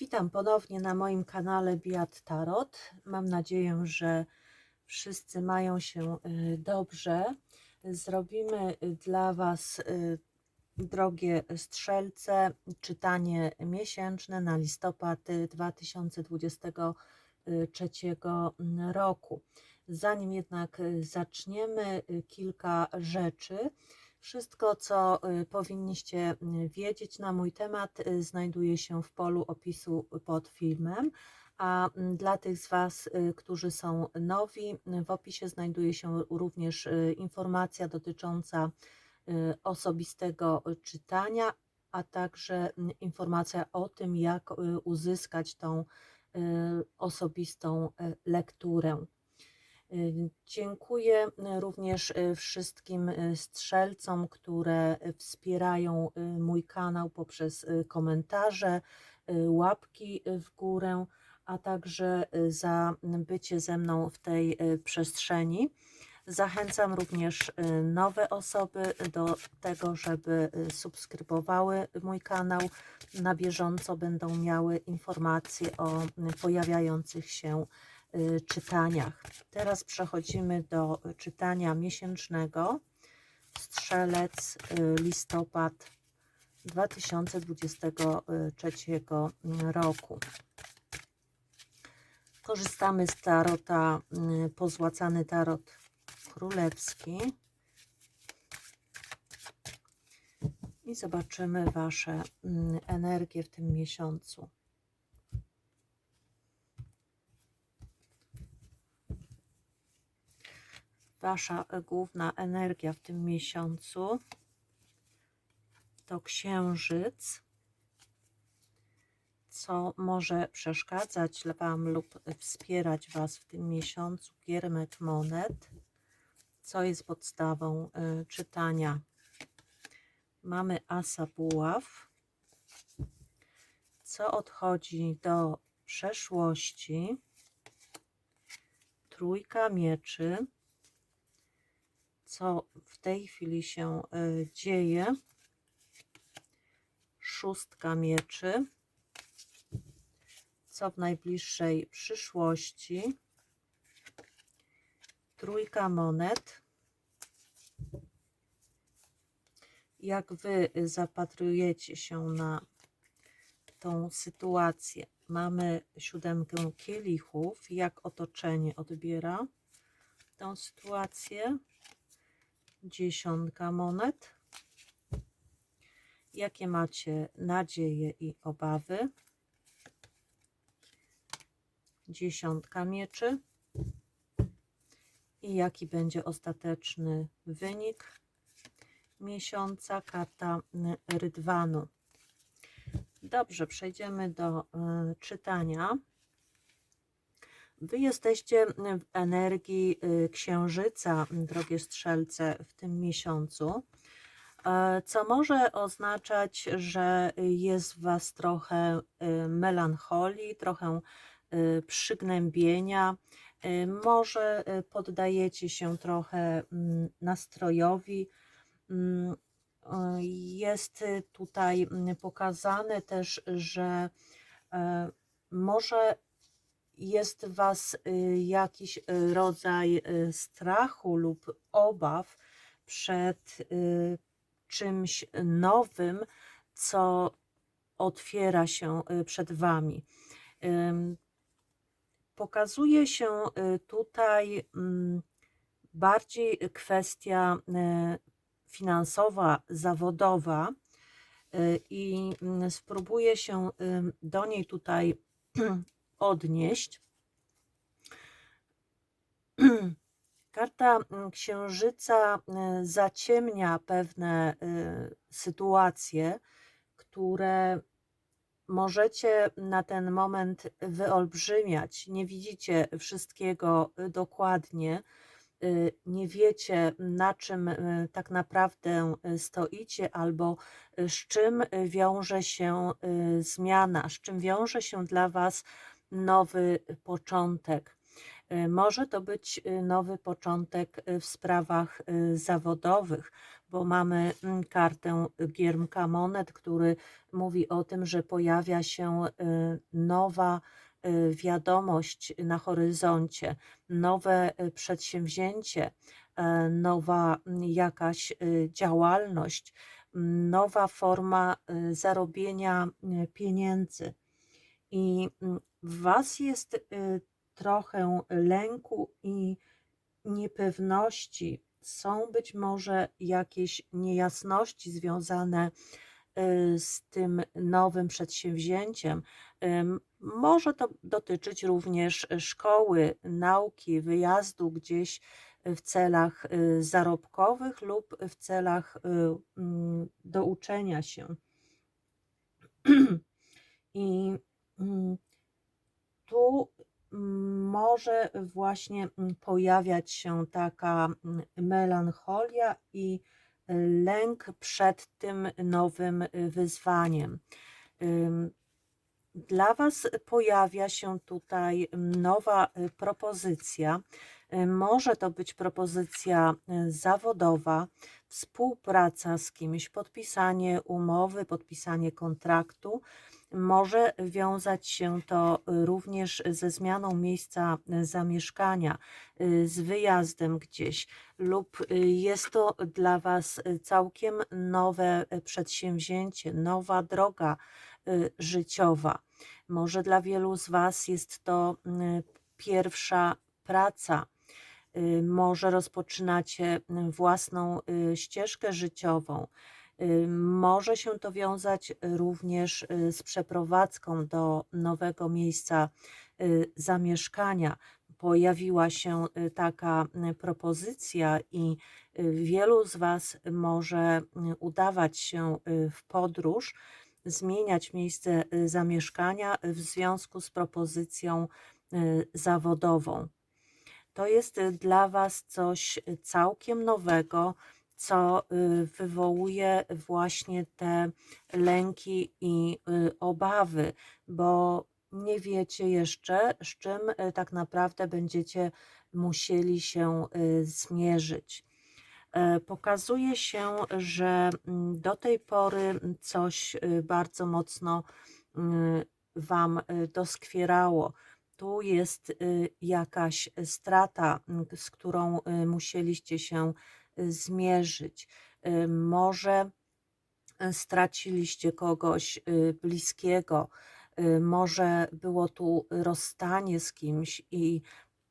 Witam ponownie na moim kanale Biat Tarot. Mam nadzieję, że wszyscy mają się e, dobrze. Zrobimy e, dla Was, e, drogie strzelce, czytanie miesięczne na listopad e, 2023 roku. Zanim jednak zaczniemy, kilka rzeczy. Wszystko, co y, powinniście y, wiedzieć na mój temat, y, znajduje się w polu opisu pod filmem. A mm, dla tych z Was, którzy są nowi, w opisie znajduje się również informacja dotycząca osobistego czytania, a także mm, informacja o tym, jak uzyskać tą osobistą y, lekturę. Dziękuję y, również y, wszystkim y, strzelcom, które wspierają mój kanał poprzez komentarze, łapki w górę, a także za bycie ze mną w tej przestrzeni. Zachęcam również nowe osoby do tego, żeby subskrybowały mój kanał. Na bieżąco będą miały informacje o pojawiających się czytaniach. Teraz przechodzimy do czytania miesięcznego. Strzelec, y, listopad 2023 roku. Korzystamy z tarota, y, pozłacany tarot królewski. I zobaczymy Wasze mm, energie w tym miesiącu. Wasza e, główna energia w tym miesiącu. To księżyc, co może przeszkadzać Wam lub wspierać Was w tym miesiącu, giermek monet, co jest podstawą y, czytania. Mamy asa buław, co odchodzi do przeszłości, trójka mieczy, co w tej chwili się y, dzieje. Szóstka mieczy, co w najbliższej przyszłości. Trójka monet. Jak wy zapatrujecie się na tą sytuację? Mamy siódemkę kielichów. Jak otoczenie odbiera tą sytuację? Dziesiątka monet. Jakie macie nadzieje i obawy? Dziesiątka mieczy. I jaki będzie ostateczny wynik miesiąca? Karta rydwanu. Dobrze, przejdziemy do y, czytania. Wy jesteście w energii y, księżyca, drogie strzelce, w tym miesiącu, e, co może oznaczać, że jest w Was trochę y, melancholii, trochę y, przygnębienia. Może poddajecie się trochę mm, nastrojowi. Mm, Jest tutaj mm, pokazane też, że e, może jest w Was y, jakiś y, rodzaj y, strachu lub obaw przed czymś nowym, co otwiera się przed Wami. Pokazuje się tutaj mm, bardziej kwestia finansowa, zawodowa i mm, spróbuję się do niej tutaj odnieść. Karta mm, księżyca y, zaciemnia pewne y, sytuacje, które możecie na ten moment wyolbrzymiać. Nie widzicie wszystkiego y, dokładnie, nie wiecie na czym tak naprawdę stoicie albo z czym wiąże się zmiana, z czym wiąże się dla Was nowy początek. Y, Może to być y, nowy początek y, w sprawach zawodowych, bo mamy mm, kartę Giermka Monet, który mówi o tym, że pojawia się nowa wiadomość na horyzoncie, nowe przedsięwzięcie, e, nowa jakaś działalność, nowa forma zarobienia pieniędzy. I mm, w Was jest y, trochę lęku i niepewności. Są być może jakieś niejasności związane y, z tym nowym przedsięwzięciem. Może to dotyczyć również szkoły, nauki, wyjazdu gdzieś w celach y, zarobkowych lub w celach mm, do uczenia się. I tu mm, może właśnie mm, pojawiać się taka mm, melancholia i lęk przed tym nowym y, wyzwaniem. Dla Was pojawia się tutaj nowa y, propozycja. Y, Może to być propozycja y, zawodowa, współpraca z kimś, podpisanie umowy, podpisanie kontraktu. Może wiązać się to również ze zmianą miejsca zamieszkania, y, z wyjazdem gdzieś, lub y, jest to dla Was całkiem nowe przedsięwzięcie, nowa droga y, życiowa. Może dla wielu z Was jest to y, pierwsza praca. Może rozpoczynacie y, własną ścieżkę życiową. Y, Może się to wiązać również y, z przeprowadzką do nowego miejsca y, zamieszkania. Pojawiła się taka propozycja, i wielu z Was może udawać się w podróż, zmieniać miejsce zamieszkania w związku z propozycją zawodową. To jest dla Was coś całkiem nowego, co y, wywołuje właśnie te lęki i y, obawy, bo nie wiecie jeszcze, z czym y, tak naprawdę będziecie musieli się zmierzyć. E, Pokazuje się, że mm, do tej pory coś bardzo mocno Wam doskwierało. Tu jest jakaś strata, z którą musieliście się zmierzyć. Y, Może y, straciliście kogoś y, bliskiego, może było tu rozstanie z kimś i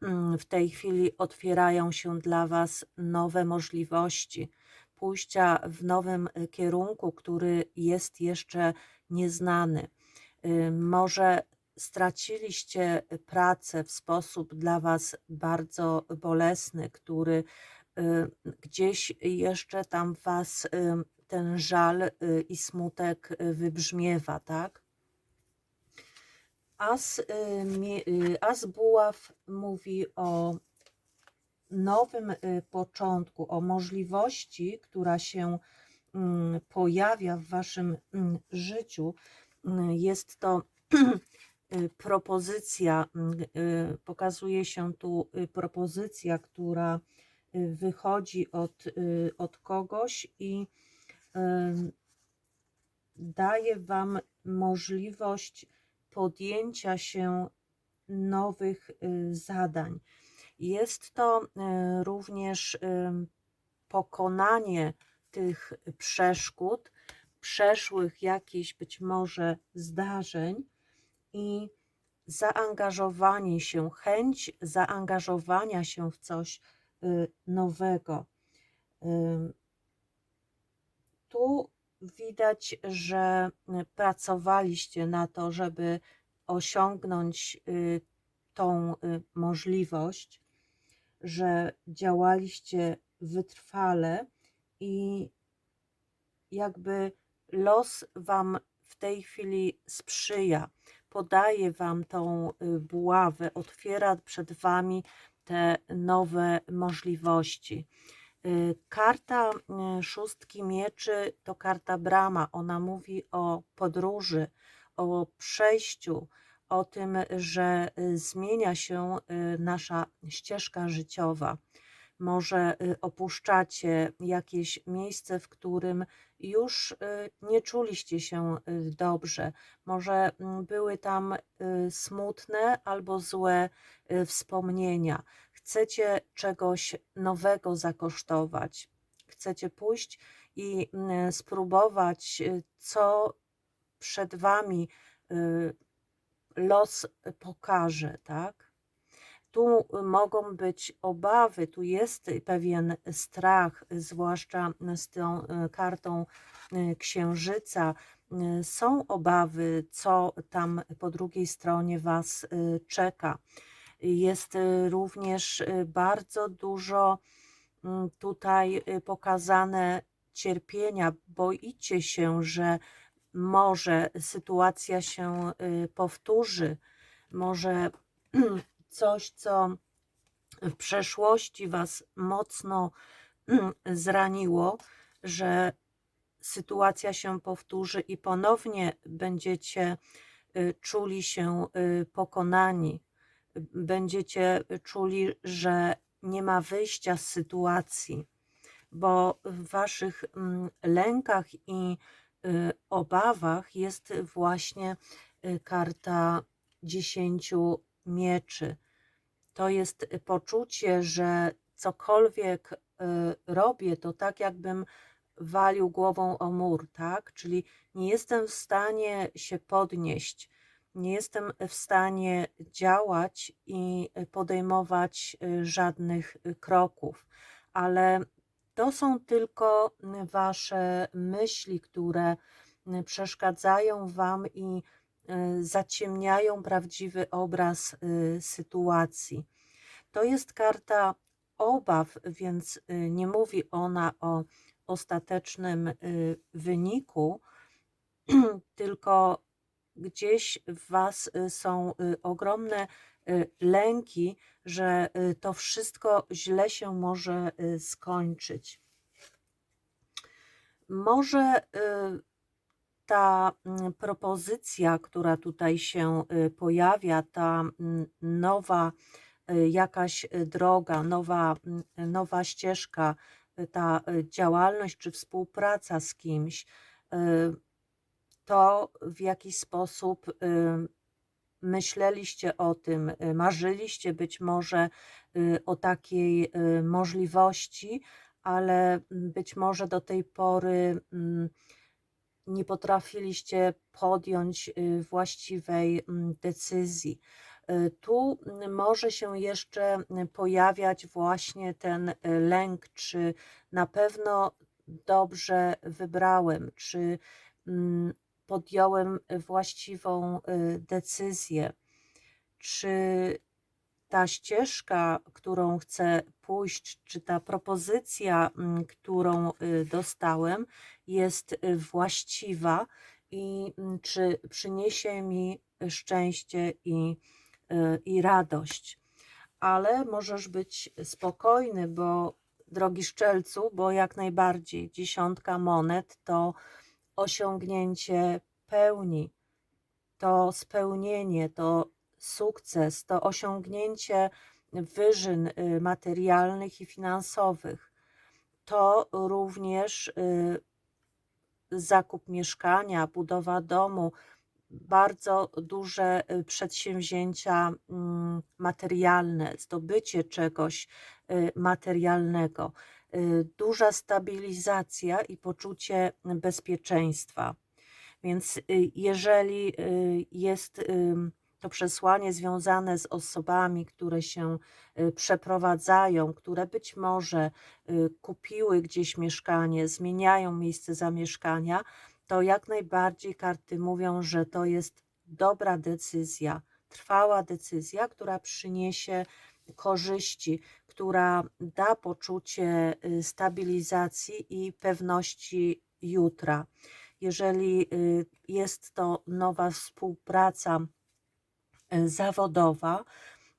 mm, w tej chwili otwierają się dla Was nowe możliwości pójścia w nowym kierunku, który jest jeszcze nieznany. Może straciliście pracę w sposób dla Was bardzo bolesny, który gdzieś jeszcze tam Was y, ten żal y, i smutek y, wybrzmiewa, tak? As, y, y, As Buław mówi o nowym y, początku, o możliwości, która się mm, pojawia w Waszym mm, życiu. Jest to y, propozycja, mm, y, pokazuje się tu y, propozycja, która y, wychodzi od, y, od kogoś i daje Wam możliwość podjęcia się nowych y, zadań. Jest to y, również pokonanie tych przeszkód, przeszłych jakichś być może zdarzeń i zaangażowanie się, chęć zaangażowania się w coś nowego. Ym, Tu widać, że y, pracowaliście na to, żeby osiągnąć y, tą y, możliwość, że działaliście wytrwale i jakby los Wam w tej chwili sprzyja, podaje Wam tą y, buławę, otwiera przed Wami te nowe możliwości. Y, Karta y, szóstki mieczy to karta brama. Ona mówi o podróży, o przejściu, o tym, że y, zmienia się nasza ścieżka życiowa. Może opuszczacie jakieś miejsce, w którym już nie czuliście się dobrze. Może mm, były tam smutne albo złe wspomnienia. Chcecie czegoś nowego zakosztować. Chcecie pójść i mm, spróbować, co przed wami los pokaże, tak? Tu mogą być obawy, tu jest pewien strach, zwłaszcza z tą e, kartą e, księżyca. Są obawy, co tam po drugiej stronie Was czeka. Jest również bardzo dużo tutaj pokazane cierpienia. Boicie się, że może sytuacja się y, powtórzy, może coś, co w przeszłości Was mocno zraniło, że sytuacja się powtórzy i ponownie będziecie y, czuli się y, pokonani, będziecie czuli, że nie ma wyjścia z sytuacji, bo w Waszych mm, lękach i Y, obawach jest właśnie karta dziesięciu mieczy. To jest poczucie, że cokolwiek y, robię, to tak jakbym walił głową o mur, tak? Czyli nie jestem w stanie się podnieść, nie jestem w stanie działać i podejmować żadnych kroków, ale to są tylko wasze myśli, które przeszkadzają wam i y, zaciemniają prawdziwy obraz y, sytuacji. To jest karta obaw, więc y, nie mówi ona o ostatecznym wyniku, tylko gdzieś w Was są ogromne Y, lęki, że y, to wszystko źle się może y, skończyć. Może ta mm, propozycja, która tutaj się pojawia, ta mm, nowa jakaś droga, nowa, mm, nowa ścieżka, ta działalność czy współpraca z kimś, to w jakiś sposób myśleliście o tym, y, marzyliście być może y, o takiej y, możliwości, ale być może do tej pory nie potrafiliście podjąć właściwej mm, decyzji. Tu może się jeszcze pojawiać właśnie ten lęk, czy na pewno dobrze wybrałem, czy mm, podjąłem właściwą y, decyzję, czy ta ścieżka, którą chcę pójść, czy ta propozycja, mm, którą y, dostałem, jest y, właściwa i mm, czy przyniesie mi szczęście i, i radość. Ale możesz być spokojny, bo drogi szczelcu, bo jak najbardziej dziesiątka monet to osiągnięcie pełni, to spełnienie, to sukces, to osiągnięcie wyżyn y, materialnych i finansowych. To również y, zakup mieszkania, budowa domu, bardzo duże y, przedsięwzięcia mm, materialne, zdobycie czegoś materialnego. Y, duża stabilizacja i poczucie bezpieczeństwa. Więc y, jeżeli y, jest to przesłanie związane z osobami, które się przeprowadzają, które być może kupiły gdzieś mieszkanie, zmieniają miejsce zamieszkania, to jak najbardziej karty mówią, że to jest dobra decyzja, trwała decyzja, która przyniesie korzyści, która da poczucie y, stabilizacji i pewności jutra. Jeżeli y, jest to nowa współpraca y, zawodowa,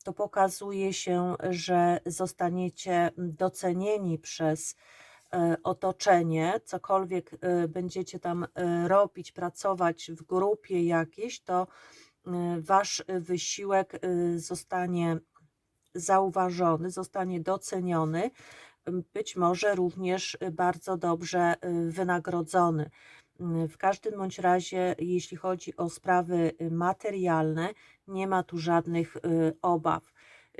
to pokazuje się, że zostaniecie docenieni przez otoczenie, cokolwiek będziecie tam robić, pracować w grupie jakiejś, to Wasz wysiłek zostanie zauważony, zostanie doceniony, być może również bardzo dobrze wynagrodzony. W każdym bądź razie, jeśli chodzi o sprawy materialne, nie ma tu żadnych y, obaw.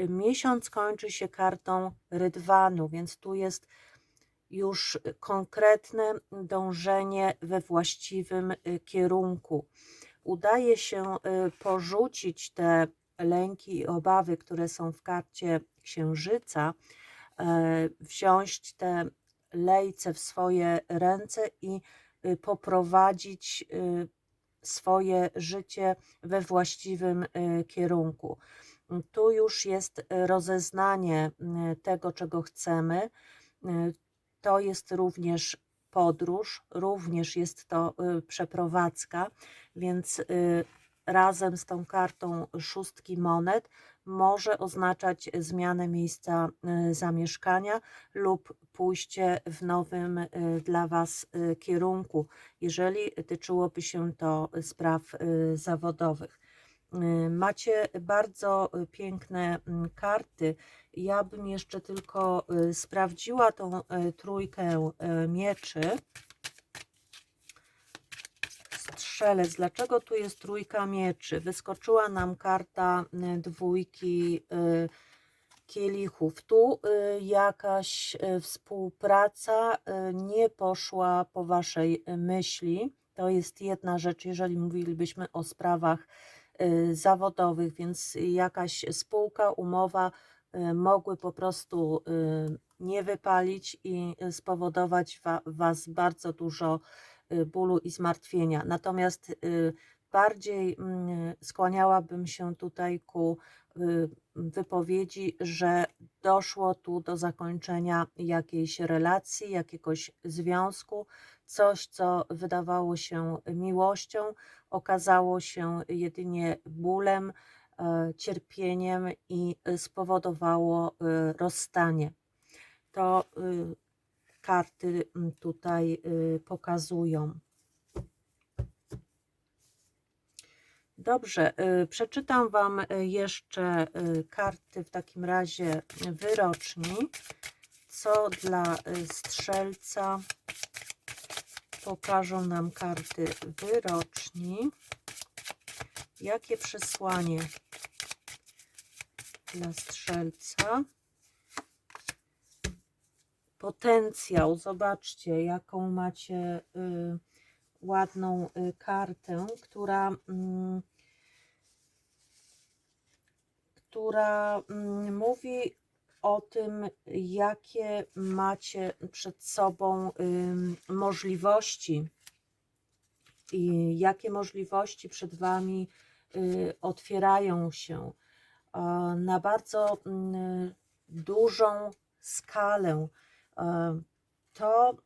Miesiąc kończy się kartą rydwanu, więc tu jest już konkretne dążenie we właściwym kierunku. Udaje się porzucić te lęki i obawy, które są w karcie księżyca, e, wziąć te lejce w swoje ręce i y, poprowadzić y, swoje życie we właściwym y, kierunku. Tu już jest rozeznanie tego, czego chcemy. To jest również podróż, również jest to przeprowadzka, więc razem z tą kartą szóstki monet może oznaczać zmianę miejsca y, zamieszkania lub pójście w nowym y, dla Was y, kierunku, jeżeli tyczyłoby się to spraw zawodowych. Macie bardzo piękne mm, karty. Ja bym jeszcze tylko sprawdziła tą trójkę mieczy strzelec. Dlaczego tu jest trójka mieczy? Wyskoczyła nam karta y, dwójki y, kielichów. Tu y, jakaś współpraca nie poszła po waszej myśli. To jest jedna rzecz, jeżeli mówilibyśmy o sprawach zawodowych, więc jakaś spółka, umowa mogły po prostu nie wypalić i spowodować was bardzo dużo bólu i zmartwienia. Natomiast y, bardziej mm, skłaniałabym się tutaj ku y, wypowiedzi, że doszło tu do zakończenia jakiejś relacji, jakiegoś związku, coś, co wydawało się miłością, okazało się jedynie bólem, e, cierpieniem i spowodowało rozstanie. To karty mm, tutaj y, pokazują. Dobrze, y, przeczytam Wam y, jeszcze karty w takim razie wyroczni. Co dla strzelca pokażą nam karty wyroczni? Jakie przesłanie dla strzelca? Potencjał. Zobaczcie, jaką macie y, ładną y, kartę, która, y, która mm, mówi o tym, jakie macie przed sobą możliwości i jakie możliwości przed Wami y, otwierają się na bardzo mm, dużą skalę to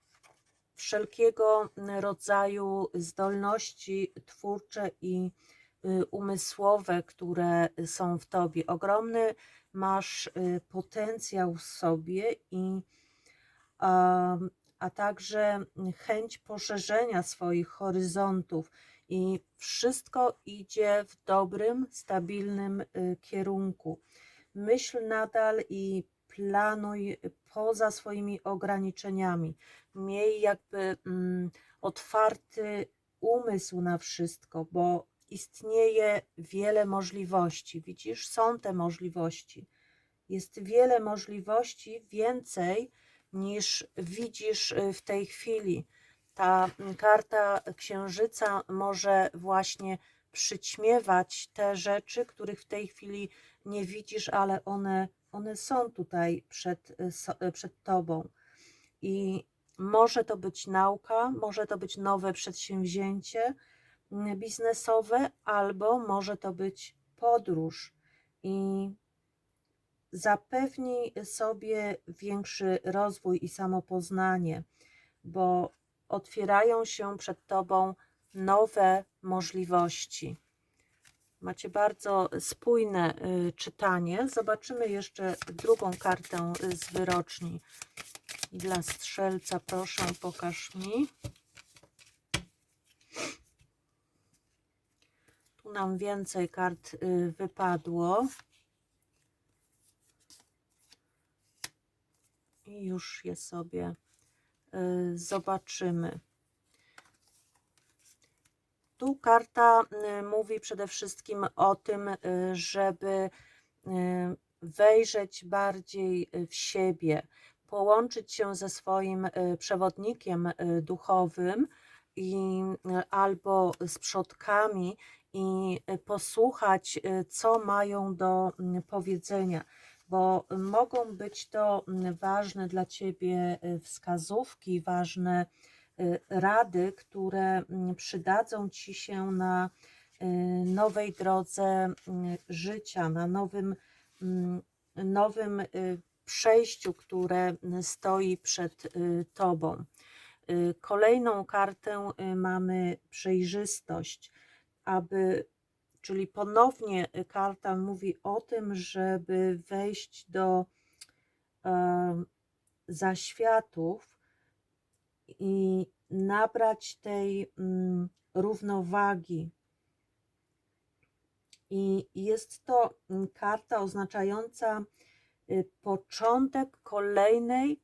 wszelkiego rodzaju zdolności twórcze i y, umysłowe, które są w tobie. Ogromny masz y, potencjał w sobie i a także chęć poszerzenia swoich horyzontów i wszystko idzie w dobrym, stabilnym y, kierunku. Myśl nadal i planuj poza swoimi ograniczeniami. Miej jakby mm, otwarty umysł na wszystko, bo istnieje wiele możliwości. Widzisz, są te możliwości. Jest wiele możliwości, więcej niż widzisz y, w tej chwili. Ta mm, karta księżyca może właśnie przyćmiewać te rzeczy, których w tej chwili nie widzisz, ale one one są tutaj przed, y, y, przed Tobą. I może to być nauka, może to być nowe przedsięwzięcie mm, biznesowe, albo może to być podróż. I zapewnij sobie większy rozwój i samopoznanie, bo otwierają się przed Tobą nowe możliwości. Macie bardzo spójne y, czytanie. Zobaczymy jeszcze drugą kartę z wyroczni dla strzelca. Proszę, pokaż mi. Tu nam więcej kart y, wypadło. I już je sobie y, zobaczymy. Tu karta y, mówi przede wszystkim o tym, y, żeby y, wejrzeć bardziej w siebie, połączyć się ze swoim przewodnikiem duchowym i albo z przodkami i posłuchać, co mają do powiedzenia, bo mogą być to ważne dla ciebie wskazówki, ważne rady, które mm, przydadzą ci się na y, nowej drodze mm, życia, na nowym, mm, nowym y, przejściu, które stoi przed y, tobą. Y, Kolejną kartę y, mamy przejrzystość, aby, czyli ponownie y, karta mówi o tym, żeby wejść do em, zaświatów i nabrać tej mm, równowagi. I jest to mm, karta oznaczająca y, początek kolejnej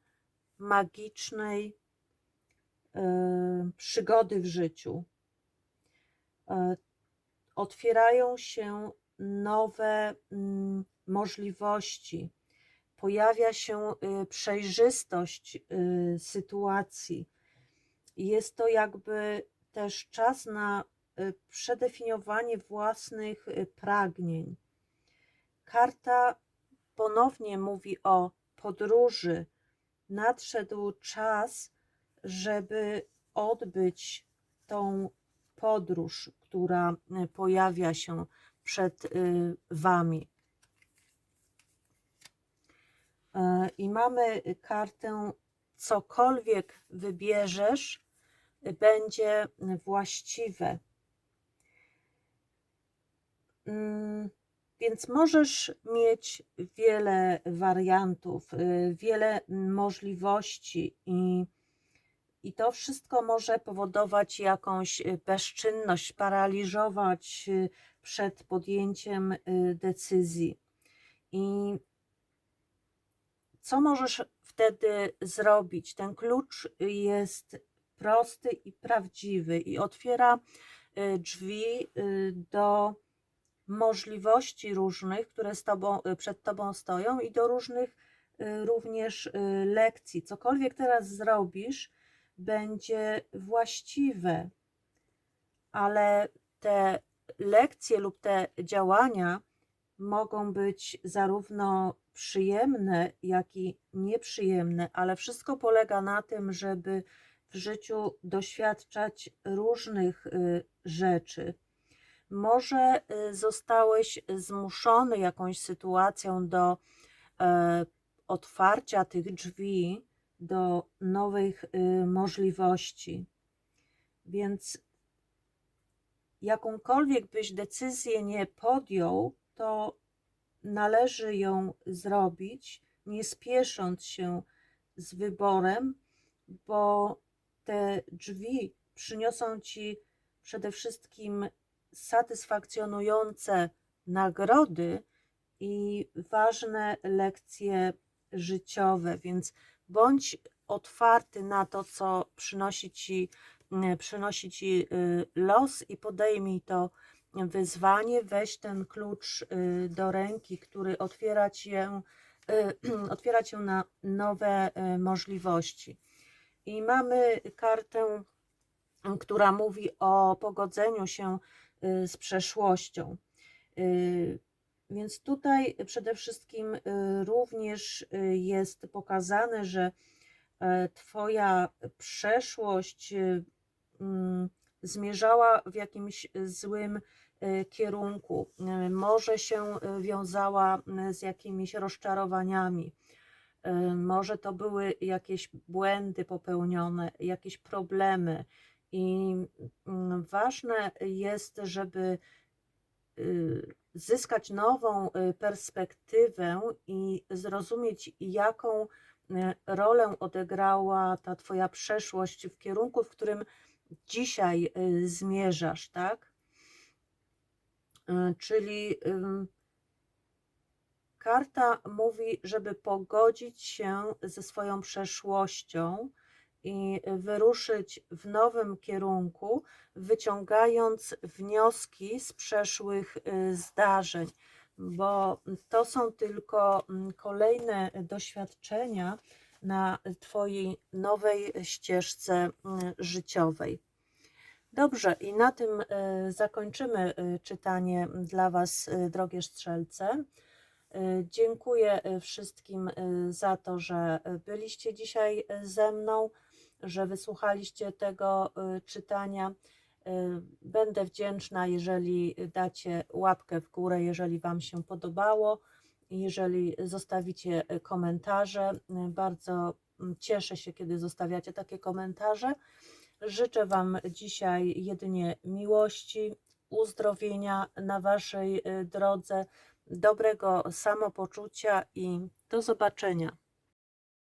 magicznej e, przygody w życiu. E, Otwierają się nowe mm, możliwości, pojawia się y, przejrzystość y, sytuacji. Jest to jakby też czas na y, przedefiniowanie własnych pragnień. Karta ponownie mówi o podróży. Nadszedł czas, żeby odbyć tą podróż, która pojawia się przed Wami. I mamy kartę, cokolwiek wybierzesz, będzie właściwe. Mm, Więc możesz mieć wiele wariantów, y, wiele możliwości i, i to wszystko może powodować jakąś bezczynność, paraliżować y, przed podjęciem y, decyzji. I co możesz wtedy zrobić? Ten klucz jest prosty i prawdziwy i otwiera y, drzwi y, do możliwości różnych, które z tobą, y, przed tobą stoją i do różnych również lekcji. Cokolwiek teraz zrobisz, będzie właściwe, ale te lekcje lub te działania mogą być zarówno przyjemne, jak i nieprzyjemne, ale wszystko polega na tym, żeby w życiu doświadczać różnych y, rzeczy. Może y, zostałeś zmuszony jakąś sytuacją do e, otwarcia tych drzwi do nowych y, możliwości. Więc jakąkolwiek byś decyzję nie podjął, to należy ją zrobić, nie spiesząc się z wyborem, bo te drzwi przyniosą ci przede wszystkim satysfakcjonujące nagrody i ważne lekcje życiowe, więc bądź otwarty na to, co przynosi ci, przynosi ci y, los i podejmij to wyzwanie, weź ten klucz y, do ręki, który otwiera cię, y, otwiera cię na nowe możliwości. I mamy kartę, która mówi o pogodzeniu się z przeszłością. Więc tutaj przede wszystkim również jest pokazane, że e, Twoja przeszłość mm, zmierzała w jakimś złym e, kierunku, e, może się wiązała z jakimiś rozczarowaniami. Może to były jakieś błędy popełnione, jakieś problemy, i mm, ważne jest, żeby zyskać nową perspektywę i zrozumieć, jaką rolę odegrała ta Twoja przeszłość w kierunku, w którym dzisiaj zmierzasz, tak? Y, Czyli karta mówi, żeby pogodzić się ze swoją przeszłością i wyruszyć w nowym kierunku, wyciągając wnioski z przeszłych y, zdarzeń, bo to są tylko mm, kolejne doświadczenia na Twojej nowej ścieżce mm, życiowej. Dobrze, i na tym y, zakończymy y, czytanie dla Was, y, drogie strzelce. Dziękuję wszystkim za to, że byliście dzisiaj ze mną, że wysłuchaliście tego czytania. Będę wdzięczna, jeżeli dacie łapkę w górę, jeżeli Wam się podobało, jeżeli zostawicie y, komentarze. Y, Bardzo cieszę się, kiedy zostawiacie takie komentarze. Życzę Wam dzisiaj jedynie miłości, uzdrowienia na Waszej y, drodze, dobrego samopoczucia i do zobaczenia.